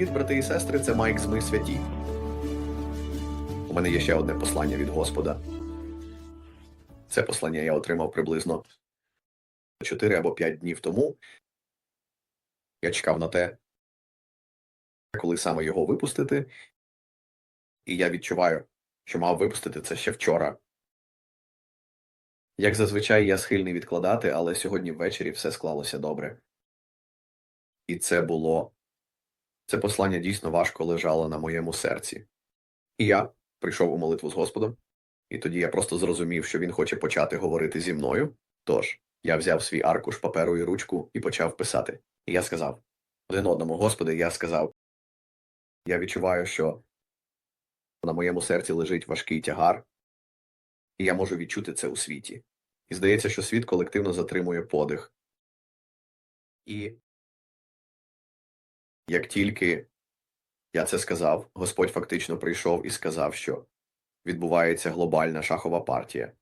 Привіт, брати і сестри, це Майк з Ми святі. У мене є ще одне послання від Господа. Це послання я отримав приблизно 4 або 5 днів тому. Я чекав на те, коли саме його випустити. І я відчуваю, що мав випустити це ще вчора. Як зазвичай, я схильний відкладати, але сьогодні ввечері все склалося добре. І це було. Це послання дійсно важко лежало на моєму серці. І я прийшов у молитву з Господом, і тоді я просто зрозумів, що він хоче почати говорити зі мною. Тож я взяв свій аркуш паперу і ручку і почав писати. І я сказав один одному, Господи, я сказав, я відчуваю, що на моєму серці лежить важкий тягар, і я можу відчути це у світі. І здається, що світ колективно затримує подих. І як тільки я це сказав, Господь фактично прийшов і сказав, що відбувається глобальна шахова партія.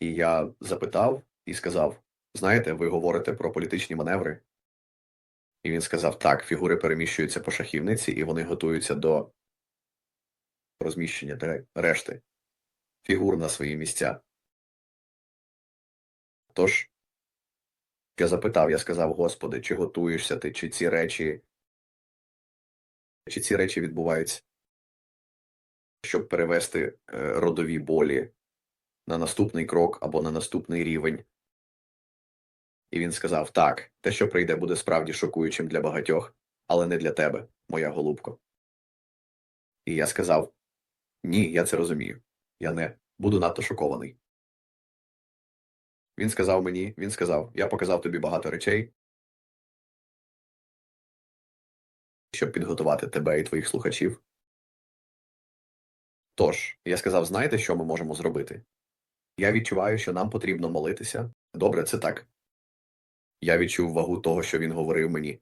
І я запитав і сказав: знаєте, ви говорите про політичні маневри? І він сказав: так, фігури переміщуються по шахівниці, і вони готуються до розміщення решти фігур на свої місця. Тож я запитав, я сказав, Господи, чи готуєшся ти, чи ці речі, чи ці речі відбуваються, щоб перевести е, родові болі на наступний крок або на наступний рівень. І він сказав: так, те, що прийде, буде справді шокуючим для багатьох, але не для тебе, моя голубко. І я сказав: ні, я це розумію. Я не буду надто шокований. Він сказав мені, він сказав: Я показав тобі багато речей, щоб підготувати тебе і твоїх слухачів. Тож, я сказав: знаєте, що ми можемо зробити? Я відчуваю, що нам потрібно молитися. Добре, це так. Я відчув вагу того, що він говорив мені,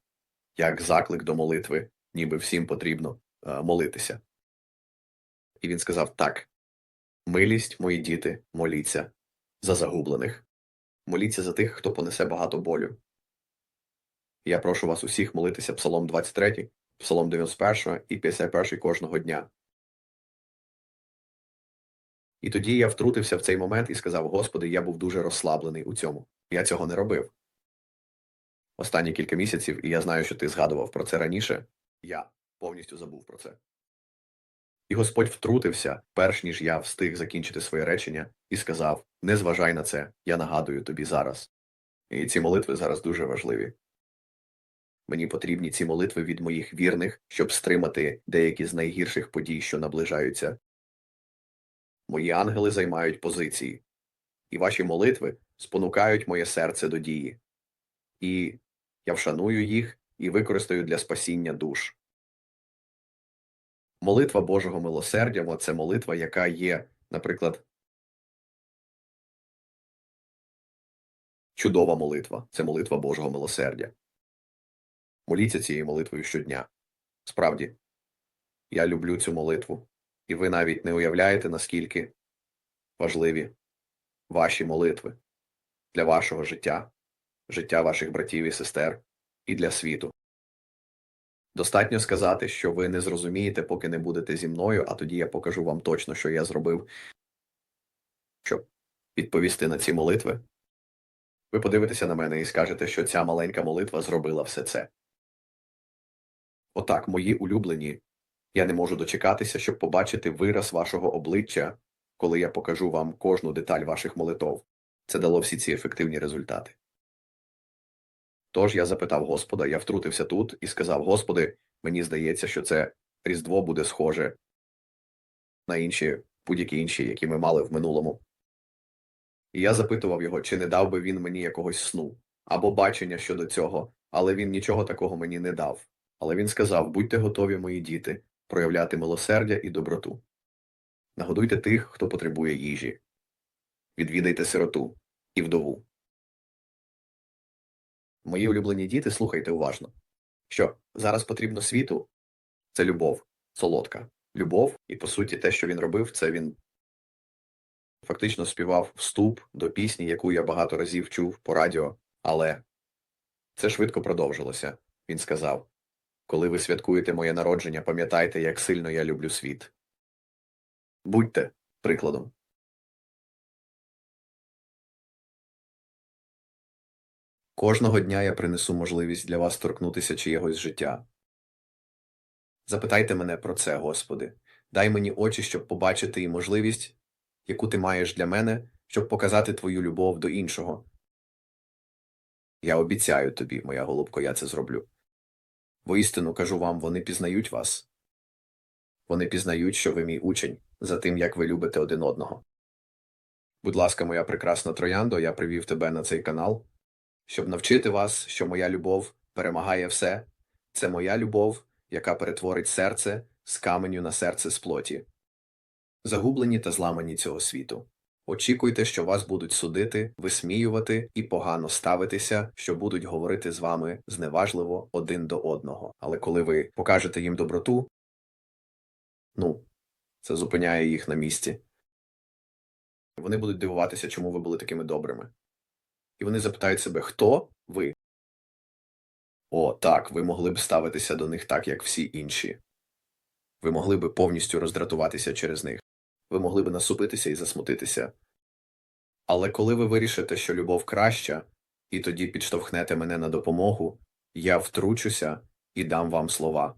як заклик до молитви, ніби всім потрібно е, молитися. І він сказав: так, милість, мої діти, моліться за загублених. Моліться за тих, хто понесе багато болю. Я прошу вас усіх молитися Псалом 23, Псалом 91 і 51 кожного дня. І тоді я втрутився в цей момент і сказав: Господи, я був дуже розслаблений у цьому. Я цього не робив. Останні кілька місяців, і я знаю, що ти згадував про це раніше, я повністю забув про це. І Господь втрутився, перш ніж я встиг закінчити своє речення, і сказав: Не зважай на це, я нагадую тобі зараз. І ці молитви зараз дуже важливі. Мені потрібні ці молитви від моїх вірних, щоб стримати деякі з найгірших подій, що наближаються. Мої ангели займають позиції, і ваші молитви спонукають моє серце до дії. І я вшаную їх і використаю для спасіння душ. Молитва Божого милосердя це молитва, яка є, наприклад, чудова молитва. Це молитва Божого милосердя. Моліться цією молитвою щодня. Справді, я люблю цю молитву, і ви навіть не уявляєте, наскільки важливі ваші молитви для вашого життя, життя ваших братів і сестер і для світу. Достатньо сказати, що ви не зрозумієте, поки не будете зі мною, а тоді я покажу вам точно, що я зробив, щоб відповісти на ці молитви. Ви подивитеся на мене і скажете, що ця маленька молитва зробила все це. Отак, мої улюблені, я не можу дочекатися, щоб побачити вираз вашого обличчя, коли я покажу вам кожну деталь ваших молитов. Це дало всі ці ефективні результати. Тож я запитав Господа, я втрутився тут і сказав: Господи, мені здається, що це Різдво буде схоже на інші будь-які інші, які ми мали в минулому. І я запитував його, чи не дав би він мені якогось сну або бачення щодо цього, але він нічого такого мені не дав. Але він сказав: будьте готові, мої діти, проявляти милосердя і доброту. Нагодуйте тих, хто потребує їжі, відвідайте сироту і вдову. Мої улюблені діти, слухайте уважно, що зараз потрібно світу це любов, солодка. Любов, і по суті, те, що він робив, це він фактично співав вступ до пісні, яку я багато разів чув по радіо, але це швидко продовжилося. Він сказав: Коли ви святкуєте моє народження, пам'ятайте, як сильно я люблю світ. Будьте прикладом. Кожного дня я принесу можливість для вас торкнутися чиєгось життя. Запитайте мене про це, Господи. Дай мені очі, щоб побачити і можливість, яку ти маєш для мене, щоб показати твою любов до іншого. Я обіцяю тобі, моя голубко, я це зроблю. Воістину кажу вам, вони пізнають вас. Вони пізнають, що ви мій учень, за тим, як ви любите один одного. Будь ласка, моя прекрасна трояндо, я привів тебе на цей канал, щоб навчити вас, що моя любов перемагає все. Це моя любов, яка перетворить серце з каменю на серце з плоті. Загублені та зламані цього світу. Очікуйте, що вас будуть судити, висміювати і погано ставитися, що будуть говорити з вами зневажливо один до одного. Але коли ви покажете їм доброту, ну, це зупиняє їх на місці. Вони будуть дивуватися, чому ви були такими добрими. І вони запитають себе, хто ви? О, так, ви могли б ставитися до них так, як всі інші. Ви могли б повністю роздратуватися через них. Ви могли б насупитися і засмутитися. Але коли ви вирішите, що любов краща, і тоді підштовхнете мене на допомогу, я втручуся і дам вам слова.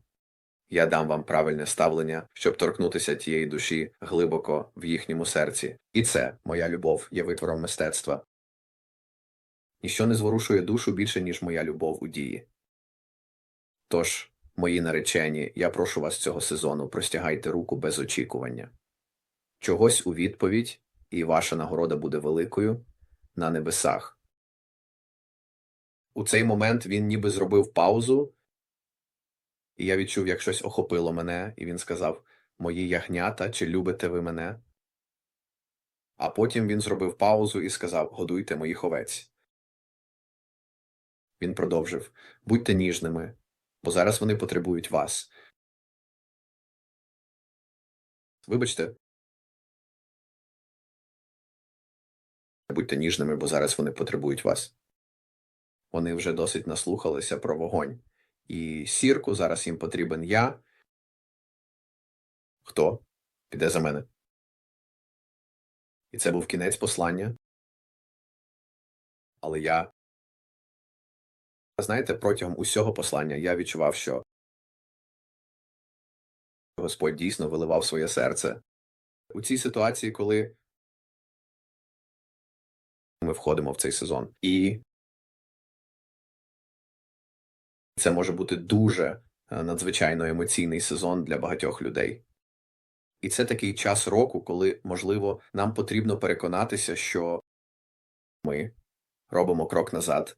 Я дам вам правильне ставлення, щоб торкнутися тієї душі глибоко в їхньому серці. І це, моя любов, є витвором мистецтва. Ніщо не зворушує душу більше, ніж моя любов у дії. Тож, мої наречені, я прошу вас цього сезону, простягайте руку без очікування. Чогось у відповідь, і ваша нагорода буде великою на небесах. У цей момент він ніби зробив паузу, і я відчув, як щось охопило мене, і він сказав Мої ягнята, чи любите ви мене? А потім він зробив паузу і сказав Годуйте моїх овець. Він продовжив Будьте ніжними, бо зараз вони потребують вас. Вибачте. Будьте ніжними, бо зараз вони потребують вас. Вони вже досить наслухалися про вогонь. І сірку зараз їм потрібен я. Хто піде за мене? І це був кінець послання. Але я. Знаєте, протягом усього послання я відчував, що Господь дійсно виливав своє серце. У цій ситуації, коли ми входимо в цей сезон. І це може бути дуже е, надзвичайно емоційний сезон для багатьох людей. І це такий час року, коли, можливо, нам потрібно переконатися, що ми робимо крок назад,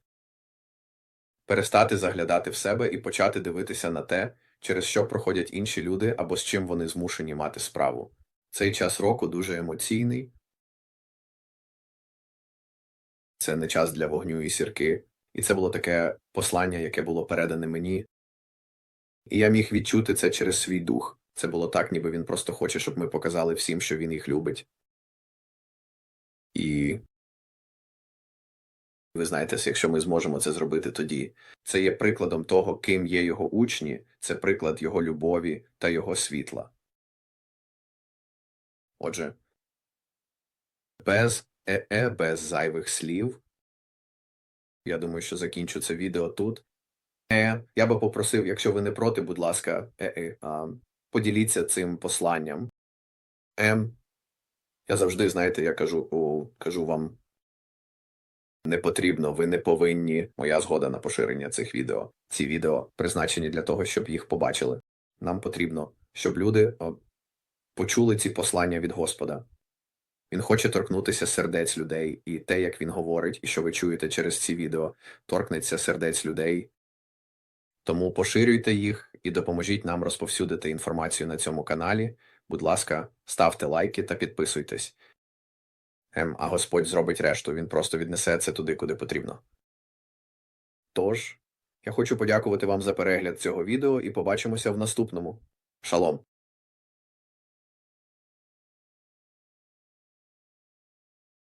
перестати заглядати в себе і почати дивитися на те, через що проходять інші люди або з чим вони змушені мати справу. Цей час року дуже емоційний. Це не час для вогню і сірки. І це було таке послання, яке було передане мені. І я міг відчути це через свій дух. Це було так, ніби він просто хоче, щоб ми показали всім, що він їх любить. І ви знаєте, якщо ми зможемо це зробити тоді, це є прикладом того, ким є його учні, це приклад його любові та його світла. Отже, без е-е, без зайвих слів. Я думаю, що закінчу це відео тут. Е, я би попросив, якщо ви не проти, будь ласка, е-е, а, поділіться цим посланням. Е, я завжди, знаєте, я кажу, о, кажу вам, не потрібно, ви не повинні. Моя згода на поширення цих відео. Ці відео призначені для того, щоб їх побачили. Нам потрібно, щоб люди почули ці послання від Господа. Він хоче торкнутися сердець людей, і те, як він говорить, і що ви чуєте через ці відео, торкнеться сердець людей. Тому поширюйте їх і допоможіть нам розповсюдити інформацію на цьому каналі. Будь ласка, ставте лайки та підписуйтесь. Ем, а Господь зробить решту, він просто віднесе це туди, куди потрібно. Тож, я хочу подякувати вам за перегляд цього відео і побачимося в наступному. Шалом!